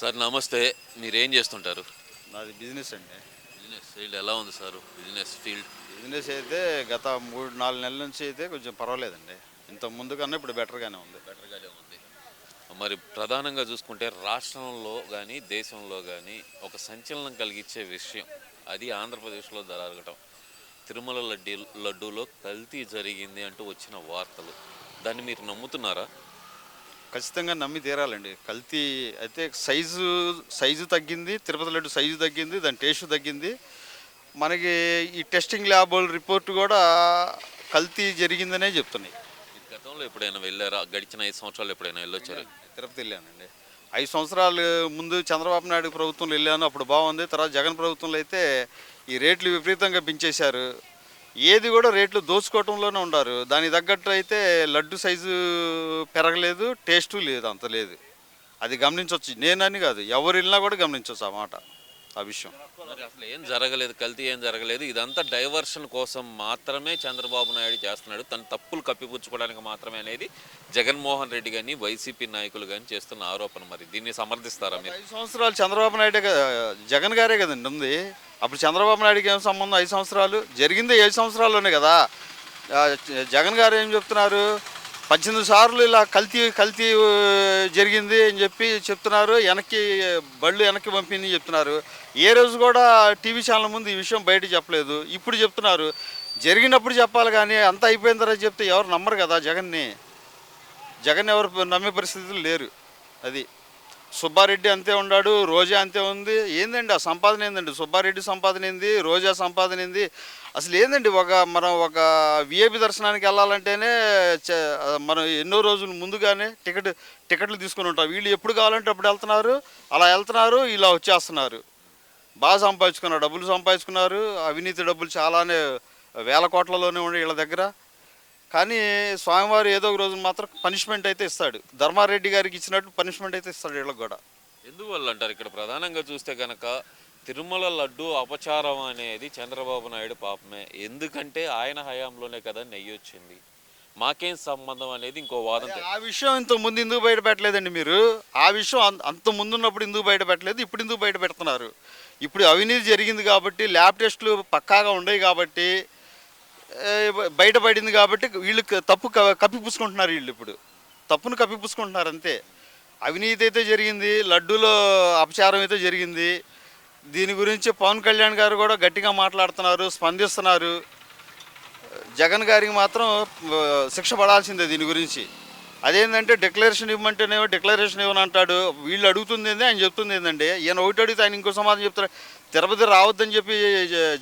Sir నమస్తే. మీరు ఏం చేస్తుంటారు? నాది బిజినెస్ అండి. బిజినెస్ ఫీల్డ్ ఎలా ఉంది సార్? Business field? బిజినెస్ అయితే గత మూడు నాలుగు నెలల నుంచి అయితే కొంచెం పర్వాలేదండి. ఇంత ముందు కన్నా ఇప్పుడు బెటర్గానే ఉంది. బెటర్గానే ఉంది. మరి ప్రధానంగా చూసుకుంటే రాష్ట్రంలో కానీ దేశంలో కానీ ఒక సంచలనం కలిగించే విషయం అది ఆంధ్రప్రదేశ్లో జరగటం. తిరుమల లడ్డీ లడ్డూలో కల్తీ జరిగింది అంటూ వచ్చిన వార్తలు. దాన్ని మీరు నమ్ముతున్నారా? ఖచ్చితంగా నమ్మి తీరాలండి. కల్తీ అయితే సైజు సైజు తగ్గింది తిరుపతి లడ్డు సైజు తగ్గింది దాని టేస్ట్ తగ్గింది. మనకి ఈ టెస్టింగ్ ల్యాబ్ రిపోర్ట్ కూడా కల్తీ జరిగిందనే చెప్తున్నాయి. గతంలో ఎప్పుడైనా వెళ్ళారా? గడిచిన ఐదు సంవత్సరాలు ఎప్పుడైనా వెళ్ళొచ్చారు? తిరుపతి వెళ్ళానండి. ఐదు సంవత్సరాలు ముందు చంద్రబాబు నాయుడు ప్రభుత్వంలో వెళ్ళాను అప్పుడు బాగుంది. తర్వాత జగన్ ప్రభుత్వంలో అయితే ఈ రేట్లు విపరీతంగా పెంచేశారు. ఏది కూడా రేట్లు దోచుకోవటంలోనే ఉండారు దానికి తగ్గట్టు అయితే లడ్డు సైజు పెరగలేదు టేస్టు లేదు అంత లేదు. అది గమనించవచ్చు నేనని కాదు ఎవరు వెళ్ళినా కూడా గమనించవచ్చు ఆ మాట ఆ విషయం. అసలు ఏం జరగలేదు కల్తీ ఏం జరగలేదు. ఇదంతా డైవర్షన్ కోసం మాత్రమే చంద్రబాబు నాయుడు చేస్తున్నాడు. తన తప్పులు కప్పిపుచ్చుకోవడానికి మాత్రమే అనేది జగన్మోహన్ రెడ్డి కానీ వైసీపీ నాయకులు కానీ చేస్తున్న ఆరోపణ మరి. దీన్ని సమర్థిస్తారా మీరు? ఐదు సంవత్సరాలు చంద్రబాబు నాయుడే జగన్ గారే కదండి ఉంది. అప్పుడు చంద్రబాబు నాయుడుకి ఏం సంబంధం? ఐదు సంవత్సరాలు? జరిగింది ఏడు సంవత్సరాల్లోనే కదా. జగన్ గారు ఏం చెప్తున్నారు? పద్దెనిమిది సార్లు ఇలా కల్తీ కల్తీ జరిగింది అని చెప్పి చెప్తున్నారు. వెనక్కి బళ్ళు వెనక్కి పంపింది చెప్తున్నారు. ఏ రోజు కూడా టీవీ ఛానల్ ముందు ఈ విషయం బయట చెప్పలేదు. ఇప్పుడు చెప్తున్నారు. జరిగినప్పుడు చెప్పాలి కానీ అంతా అయిపోయిన తర్వాత చెప్తే ఎవరు నమ్మరు కదా జగన్ని? జగన్ ఎవరు నమ్మే పరిస్థితులు లేరు. అది. సుబ్బారెడ్డి అంతే ఉన్నాడు రోజా అంతే ఉంది. ఏందండి ఆ సంపాదన ఏందండి? సుబ్బారెడ్డి సంపాదన ఏంది? రోజా సంపాదన ఏంది? అసలు ఏందండి ఒక మనం ఒక విఐపి దర్శనానికి వెళ్ళాలంటేనే మనం ఎన్నో రోజులు ముందుగానే టికెట్ టికెట్లు తీసుకుని ఉంటాం. వీళ్ళు ఎప్పుడు కావాలంటే అప్పుడు వెళ్తున్నారు. అలా వెళ్తున్నారు ఇలా వచ్చేస్తున్నారు. బాగా సంపాదించుకున్నారు డబ్బులు సంపాదించుకున్నారు. అవినీతి డబ్బులు చాలానే వేల కోట్లలోనే ఉండే వీళ్ళ దగ్గర. కానీ స్వామివారు ఏదో ఒక రోజు మాత్రం పనిష్మెంట్ అయితే ఇస్తాడు. ధర్మారెడ్డి గారికి ఇచ్చినట్టు పనిష్మెంట్ అయితే ఇస్తాడు వీళ్ళకి కూడా. ఎందువల్ల అంటారు? ఇక్కడ ప్రధానంగా చూస్తే కనుక తిరుమల లడ్డు అపచారం అనేది చంద్రబాబు నాయుడు పాపమే. ఎందుకంటే ఆయన హయాంలోనే కదా నెయ్యి వచ్చింది. మాకేం సంబంధం అనేది ఇంకో వాదన ఆ విషయం ఇంత ముందు ఎందుకు బయట పెట్టలేదండి మీరు? ఆ విషయం అంత- అంత ముందు ఉన్నప్పుడు ఎందుకు బయట పెట్టలేదు? ఇప్పుడు ఎందుకు బయట పెడుతున్నారు? ఇప్పుడు అవినీతి జరిగింది కాబట్టి ల్యాబ్ టెస్టులు పక్కాగా ఉండేవి కాబట్టి బయటపడింది కాబట్టి వీళ్ళు తప్పు కప్పిపుచ్చుకుంటున్నారు వీళ్ళు ఇప్పుడు. తప్పును కప్పిపుచ్చుకుంటున్నారు అంతే. అవినీతి అయితే జరిగింది లడ్డూలో అపచారం అయితే జరిగింది. దీని గురించి పవన్ కళ్యాణ్ గారు కూడా గట్టిగా మాట్లాడుతున్నారు స్పందిస్తున్నారు. జగన్ గారికి మాత్రం శిక్ష పడాల్సిందే దీని గురించి. అదేంటంటే డిక్లరేషన్ ఇవ్వమంటేనేమో డిక్లరేషన్ ఇవ్వను అంటాడు. వీళ్ళు అడుగుతుంది ఏంది ఆయన చెప్తుంది ఏంటంటే ఈయన ఒకటి అడిగితే ఆయన ఇంకో సమాధానం చెప్తారు తిరుపతి రావద్దని చెప్పి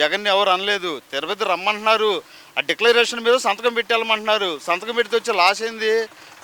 జగన్ని ఎవరు అనలేదు. తిరుపతి రమ్మంటున్నారు. ఆ డిక్లరేషన్ మీద సంతకం పెట్టాలమంటున్నారు. సంతకం పెడితే వచ్చే లాస్ ఏంది?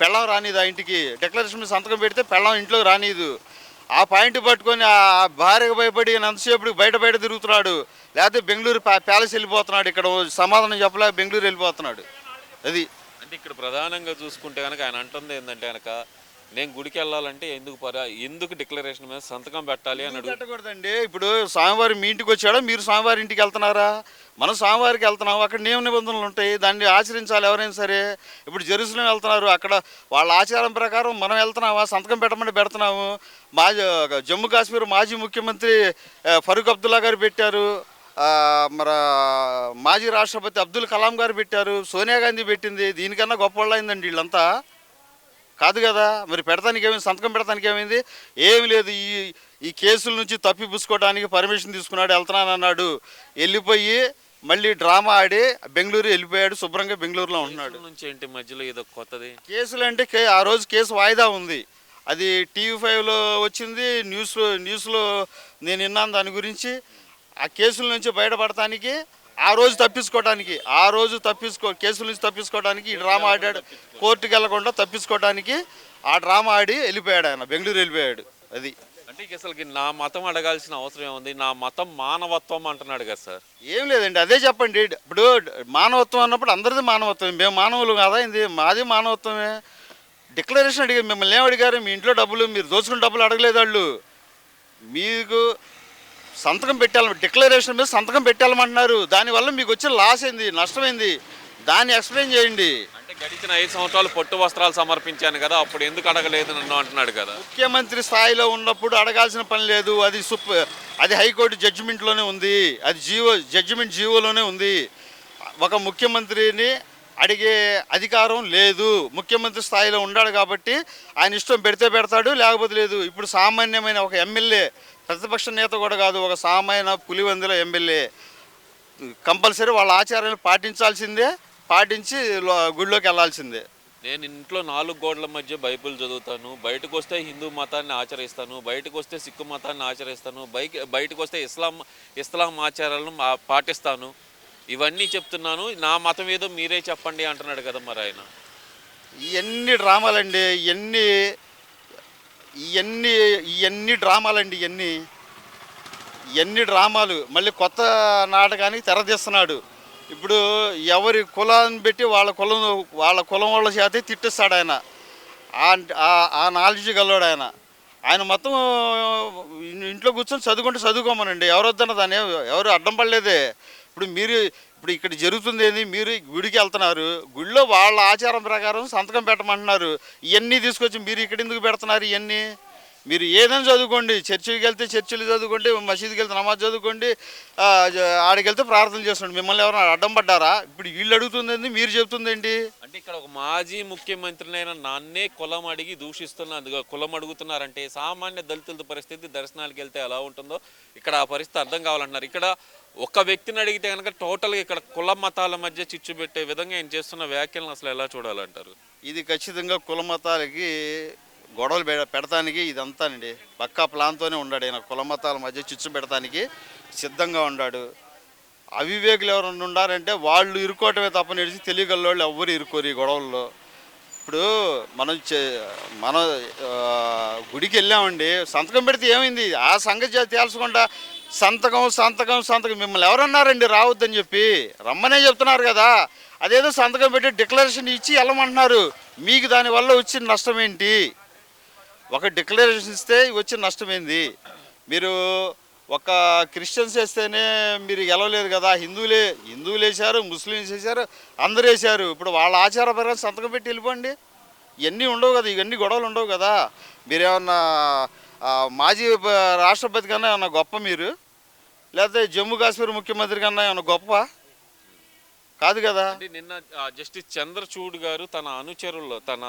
పెళ్ళం రానిది ఆ ఇంటికి? డిక్లరేషన్ మీద సంతకం పెడితే పెళ్ళం ఇంట్లోకి రానిదు. ఆ పాయింట్ పట్టుకొని ఆ భార్యకు భయపడి ఈయన బయట బయట తిరుగుతున్నాడు. లేకపోతే బెంగళూరు ప్యాలెస్ వెళ్ళిపోతున్నాడు. ఇక్కడ సమాధానం చెప్పలేక బెంగళూరు వెళ్ళిపోతున్నాడు. అది అంటే ఇక్కడ ప్రధానంగా చూసుకుంటే కనుక ఆయన అంటుంది ఏంటంటే కనుక నేను గుడికి వెళ్ళాలంటే ఎందుకు పరా? ఎందుకు డిక్లరేషన్ మీద సంతకం పెట్టాలి అని అడుగు పెట్టకూడదండి? ఇప్పుడు స్వామివారి మీ ఇంటికి వచ్చాడా? మీరు స్వామివారి ఇంటికి వెళ్తున్నారా? మనం స్వామివారికి వెళ్తున్నాం. అక్కడ నియమ నిబంధనలు ఉంటాయి. దాన్ని ఆచరించాలి ఎవరైనా సరే. ఇప్పుడు జెరూసలం వెళ్తున్నారు. అక్కడ వాళ్ళ ఆచారం ప్రకారం మనం వెళ్తున్నామా? సంతకం పెట్టమని పెడుతున్నాము. మాజీ జమ్మూ కాశ్మీర్ మాజీ ముఖ్యమంత్రి ఫరూక్ అబ్దుల్లా గారు పెట్టారు. మరి మాజీ రాష్ట్రపతి అబ్దుల్ కలాం గారు పెట్టారు. సోనియా గాంధీ పెట్టింది. దీనికన్నా గొప్ప వాళ్ళు అయిందండి వీళ్ళంతా. కాదు కదా మరి పెడతానికి ఏమైంది? సంతకం పెడతానికి ఏమైంది? ఏమి లేదు ఈ ఈ కేసుల నుంచి తప్పిపుచ్చుకోవడానికి పర్మిషన్ తీసుకున్నాడు వెళ్తున్నాను అన్నాడు. వెళ్ళిపోయి మళ్ళీ డ్రామా ఆడి బెంగళూరు వెళ్ళిపోయాడు శుభ్రంగా బెంగళూరులో ఉంటున్నాడు. నుంచి ఏంటి మధ్యలో ఏదో కొత్తది? కేసులు అంటే కే ఆ రోజు కేసు వాయిదా ఉంది. అది టీవీ ఫైవ్లో వచ్చింది న్యూస్ న్యూస్లో నేను విన్నాను దాని గురించి. ఆ కేసుల నుంచి బయటపడటానికి ఆ రోజు తప్పించుకోవడానికి ఆ రోజు తప్పించుకో కేసుల నుంచి తప్పించుకోవడానికి ఈ డ్రామా ఆడాడు. కోర్టుకి వెళ్ళకుండా తప్పించుకోవడానికి ఆ డ్రామా ఆడి వెళ్ళిపోయాడు ఆయన. బెంగళూరు వెళ్ళిపోయాడు. అది. అంటే ఇక అసలుకి నా మతం అడగాల్సిన అవసరం ఏముంది? నా మతం మానవత్వం అంటున్నాడు కదా సార్. ఏం లేదండి. అదే చెప్పండి. ఇప్పుడు మానవత్వం అన్నప్పుడు అందరిది మానవత్వం. మేము మానవులు కాదా ఇది? మాది మానవత్వమే. డిక్లరేషన్ అడిగారు. మిమ్మల్ని ఏం అడిగారు? మీ ఇంట్లో డబ్బులు మీరు దోచుకున్న డబ్బులు అడగలేదు వాళ్ళు. మీకు సంతకం పెట్టాలి డిక్లరేషన్ మీద సంతకం పెట్టాలమంటున్నారు. దానివల్ల మీకు వచ్చే లాస్ ఏంది? నష్టమైంది దాన్ని ఎక్స్ప్లెయిన్ చేయండి. అంటే అంటే గడిచిన ఐదు సంవత్సరాలు పొట్టు వస్త్రాలు సమర్పించాను కదా అప్పుడు ఎందుకు అడగలేదు నన్ను అంటున్నాడు కదా? ముఖ్యమంత్రి స్థాయిలో ఉన్నప్పుడు అడగాల్సిన పని లేదు. అది సుప్ అది హైకోర్టు జడ్జిమెంట్లోనే ఉంది. అది జీవో జడ్జిమెంట్ జీవోలోనే ఉంది. ఒక ముఖ్యమంత్రిని అడిగే అధికారం లేదు. ముఖ్యమంత్రి స్థాయిలో ఉన్నాడు కాబట్టి ఆయన ఇష్టం పెడితే పెడతాడు లేకపోతే లేదు. ఇప్పుడు సామాన్యమైన ఒక ఎమ్మెల్యే ప్రతిపక్ష నేత కూడా కాదు ఒక సామాన్య పులివందుల ఎమ్మెల్యే. కంపల్సరీ వాళ్ళ ఆచారాన్ని పాటించాల్సిందే పాటించి గుడిలోకి వెళ్ళాల్సిందే. నేను ఇంట్లో నాలుగు గోడల మధ్య బైబిల్ చదువుతాను. బయటకు వస్తే హిందూ మతాన్ని ఆచరిస్తాను. బయటకు వస్తే సిక్కు మతాన్ని ఆచరిస్తాను. బైక్ బయటకు వస్తే ఇస్లాం ఇస్లాం ఆచారాలను పాటిస్తాను. ఇవన్నీ చెప్తున్నాను. నా మతం ఏదో మీరే చెప్పండి అంటున్నాడు కదా మరి ఆయన. ఇవన్నీ డ్రామాలండి ఇవన్నీ ఇవన్నీ ఇవన్నీ డ్రామాలండి ఇవన్నీ ఇవన్నీ డ్రామాలు. మళ్ళీ కొత్త నాటకానికి తెరదీస్తున్నాడు ఇప్పుడు ఎవరి కులాన్ని పెట్టి వాళ్ళ కులం వాళ్ళ కులం వాళ్ళ చేతే తిట్టిస్తాడు ఆయన. ఆ- నాలెడ్జ్ గల్లాడు ఆయన. ఆయన మొత్తం ఇంట్లో కూర్చొని చదువుకుంటే చదువుకోమనండి. ఎవరు దాన్ని ఎవరు అడ్డం పడలేదే. ఇప్పుడు మీరు ఇప్పుడు ఇక్కడ జరుగుతుంది ఏంది? మీరు గుడికి వెళ్తున్నారు గుడిలో వాళ్ళ ఆచారం ప్రకారం సంతకం పెట్టమంటున్నారు. ఇవన్నీ తీసుకొచ్చి మీరు ఇక్కడ ఎందుకు పెడుతున్నారు ఇవన్నీ మీరు ఏదైనా చదువుకోండి చర్చికి వెళ్తే చర్చిలు చదువుకోండి మసీదుకి వెళ్తే నమాజ్ చదువుకోండి ఆడికి వెళ్తే ప్రార్థన చేసుకోండి మిమ్మల్ని ఎవరైనా అడ్డం పడ్డారా? ఇప్పుడు వీళ్ళు అడుగుతుంది మీరు చెప్తుందండి అంటే ఇక్కడ ఒక మాజీ ముఖ్యమంత్రినైన నాన్నే కులం అడిగి దూషిస్తున్నారు కులం అడుగుతున్నారంటే సామాన్య దళితుల పరిస్థితి దర్శనాలకు వెళ్తే ఎలా ఉంటుందో ఇక్కడ ఆ పరిస్థితి అర్థం కావాలంటున్నారు. ఇక్కడ ఒక వ్యక్తిని అడిగితే కనుక టోటల్గా ఇక్కడ కుల మతాల మధ్య చిచ్చు పెట్టే విధంగా ఆయన చేస్తున్న వ్యాఖ్యలను అసలు ఎలా చూడాలంటారు? ఇది ఖచ్చితంగా కుల మతాలకి గొడవలు పెడ పెడతానికి ఇదంతానండి. పక్కా ప్లాన్తోనే ఉన్నాడు ఆయన కుల మతాల మధ్య చిచ్చు పెడతానికి సిద్ధంగా ఉన్నాడు. అవివేకులు ఎవరైనా ఉన్నారంటే వాళ్ళు ఇరుకోవటమే తప్ప నడిచి తెలియగల ఎవ్వరు ఇరుకోరు ఈ గొడవల్లో. ఇప్పుడు మనం చే- మన గుడికి వెళ్ళామండి. సంతకం పెడితే ఏమైంది? ఆ సంగతి తేల్చకుండా సంతకం సంతకం సంతకం. మిమ్మల్ని ఎవరన్నారండి? రావద్దని చెప్పి. రమ్మనే చెప్తున్నారు కదా. అదేదో సంతకం పెట్టి డిక్లరేషన్ ఇచ్చి వెళ్ళమంటున్నారు. మీకు దానివల్ల వచ్చిన నష్టం ఏంటి? ఒక డిక్లరేషన్ ఇస్తే వచ్చిన నష్టం ఏంది? మీరు ఒక క్రిస్టియన్స్ వేస్తేనే మీరు గెలవలేదు కదా. హిందువులే హిందువులు వేశారు ముస్లిమ్స్ వేశారు అందరూ వేశారు. ఇప్పుడు వాళ్ళ ఆచార సంతకం పెట్టి వెళ్ళిపోండి. ఇవన్నీ ఉండవు కదా. ఇవన్నీ గొడవలు ఉండవు కదా. మీరేమన్నా మాజీ రాష్ట్రపతి కన్నా ఏమన్నా గొప్ప మీరు? లేకపోతే జమ్మూ కాశ్మీర్ ముఖ్యమంత్రి కన్నా ఏమన్నా గొప్ప? కాదు కదా. నిన్న ఆ, జస్టిస్ చంద్రచూడ్ గారు తన అనుచరుల్లో తన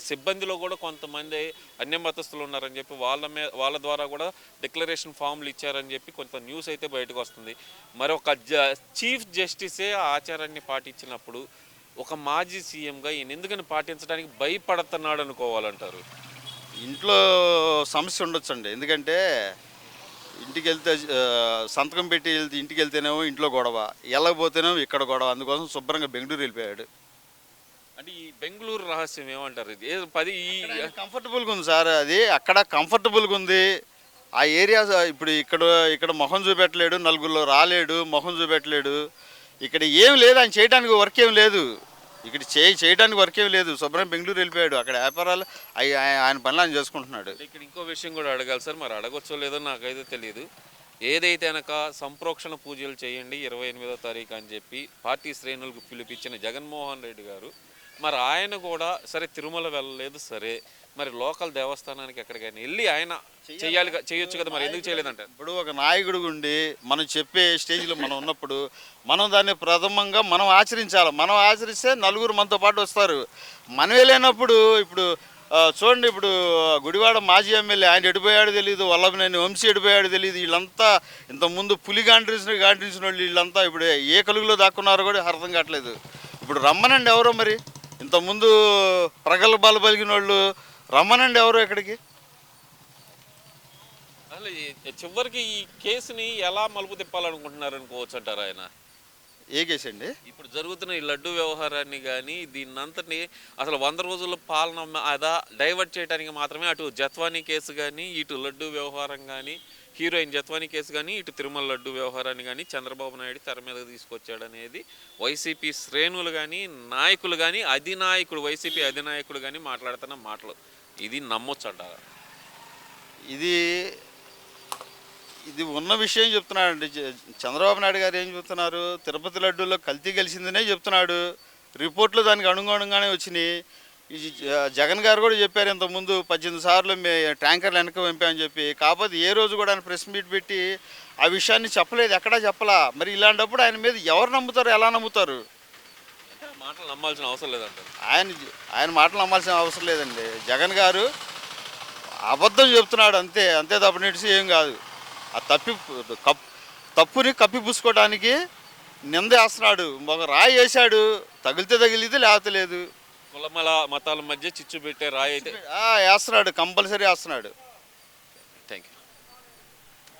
సిబ్బందిలో కూడా కొంతమంది అన్య మతస్థులు ఉన్నారని చెప్పి వాళ్ళ మీద వాళ్ళ ద్వారా కూడా డిక్లరేషన్ ఫామ్లు ఇచ్చారని చెప్పి కొంత న్యూస్ అయితే బయటకు వస్తుంది. మరి ఒక జ చీఫ్ జస్టిసే ఆ ఆచారాన్ని పాటించినప్పుడు ఒక మాజీ సీఎంగా ఈయన ఎందుకని పాటించడానికి భయపడుతున్నాడు అనుకోవాలంటారు? ఇంట్లో సమస్య ఉండొచ్చండి. ఎందుకంటే ఇంటికి వెళ్తే సంతకం పెట్టి వెళ్తే ఇంటికి వెళ్తేనేమో ఇంట్లో గొడవ. వెళ్ళకపోతేనేమో ఇక్కడ గొడవ. అందుకోసం శుభ్రంగా బెంగళూరు వెళ్ళిపోయాడు. అంటే ఈ బెంగళూరు రహస్యం ఏమంటారు ఇది? ఏ పది ఈ కంఫర్టబుల్గా ఉంది సార్ అది. అక్కడ కంఫర్టబుల్గా ఉంది. ఆ ఏరియా ఇప్పుడు ఇక్కడ ఇక్కడ మొహం చూపెట్టలేడు నలుగురిలో రాలేడు మొహం చూపెట్టలేడు. ఇక్కడ ఏం లేదు ఆయన చేయడానికి వర్క్ ఏం లేదు. ఇక్కడ చే చేయడానికి వర్క్ లేదు. శుభ్రం బెంగళూరు వెళ్ళిపోయాడు. అక్కడ వ్యాపారాలు అయి- ఆయన పనులు ఆయన చేసుకుంటున్నాడు. ఇక్కడ ఇంకో విషయం కూడా అడగాలి సార్. మరి అడగొచ్చో లేదో నాకైతే తెలియదు ఏదైతే అనక సంప్రోక్షణ పూజలు చేయండి ఇరవై ఎనిమిదో తారీఖు అని చెప్పి పార్టీ శ్రేణులకు పిలిపించిన జగన్మోహన్ రెడ్డి గారు మరి ఆయన కూడా సరే తిరుమల వెళ్ళలేదు సరే. మరి లోకల్ దేవస్థానానికి ఎక్కడికైనా వెళ్ళి ఆయన చెయ్యాలి. క- చేయొచ్చు కదా మరి? ఎందుకు చేయలేదంటారు ఇప్పుడు ఒక నాయకుడు ఉండి మనం చెప్పే స్టేజ్లో మనం ఉన్నప్పుడు మనం దాన్ని ప్రథమంగా మనం ఆచరించాలి. మనం ఆచరిస్తే నలుగురు మనతో పాటు వస్తారు. మనం వెళ్ళినప్పుడు ఇప్పుడు చూడండి ఇప్పుడు గుడివాడ మాజీ ఎమ్మెల్యే ఆయన ఎడిపోయాడు తెలియదు వల్లభనేని వంశీ ఎడిపోయాడు తెలియదు వీళ్ళంతా ఇంతకుముందు పులి గాండ్రించిన గాండ్రించిన వాళ్ళు వీళ్ళంతా ఇప్పుడు ఏ కలుగులో దాక్కున్నారో కూడా అర్థం కావట్లేదు. ఇప్పుడు రమ్మనండి ఎవరో మరి? ఇంతకుముందు ప్రగల్భాలు పలికిన వాళ్ళు రమ్మనండి ఎవరో ఇక్కడికి? చివరికి ఈ కేసుని ఎలా మలుపు తిప్పాలనుకుంటున్నారు అనుకోవచ్చు అంటారు ఆయన? ఏ కేసు అండి ఇప్పుడు జరుగుతున్న ఈ లడ్డు వ్యవహారాన్ని కానీ దీన్నంతటిని అసలు వంద రోజుల పాలన అదా డైవర్ట్ చేయడానికి మాత్రమే అటు జత్వానీ కేసు కానీ ఇటు లడ్డు వ్యవహారం కానీ హీరోయిన్ జత్వానీ కేసు కానీ ఇటు తిరుమల లడ్డు వ్యవహారాన్ని కానీ చంద్రబాబు నాయుడు తెర మీద తీసుకొచ్చాడనేది వైసీపీ శ్రేణులు కానీ నాయకులు కానీ అధినాయకుడు వైసీపీ అధినాయకుడు కానీ మాట్లాడుతున్న మాటలు. ఇది నమ్మొచ్చు అంటారా ఇది ఇది ఉన్న విషయం చెప్తున్నాడండి. చ- చంద్రబాబు నాయుడు గారు ఏం చెప్తున్నారు? తిరుపతి లడ్డూలో కల్తీ కలిసిందనే చెప్తున్నాడు. రిపోర్ట్లు దానికి అనుగుణంగానే వచ్చినాయి. జగన్ గారు కూడా చెప్పారు ఇంతకుముందు పద్దెనిమిది సార్లు మే ట్యాంకర్లు వెనక పంపామని చెప్పి. కాకపోతే ఏ రోజు కూడా ఆయన ప్రెస్ మీట్ పెట్టి ఆ విషయాన్ని చెప్పలేదు. ఎక్కడా చెప్పలా. మరి ఇలాంటప్పుడు ఆయన మీద ఎవరు నమ్ముతారు? ఎలా నమ్ముతారు? మాటలు నమ్మాల్సిన అవసరం లేదంటారు. ఆయన ఆయన మాటలు నమ్మాల్సిన అవసరం లేదండి. జగన్ గారు అబద్ధం చెప్తున్నాడు అంతే అంతే తప్పనిడిసి ఏం కాదు. ఆ తప్పి కప్ తప్పుని కప్పిపుచ్చుకోవడానికి నిందేస్తున్నాడు ఒక రాయి వేశాడు. తగిలితే తగిలితే లేకపోతే లేదు. కులమల మతాల మధ్య చిచ్చు పెట్టే రాయి అయితే వేస్తున్నాడు. కంపల్సరీ వేస్తున్నాడు.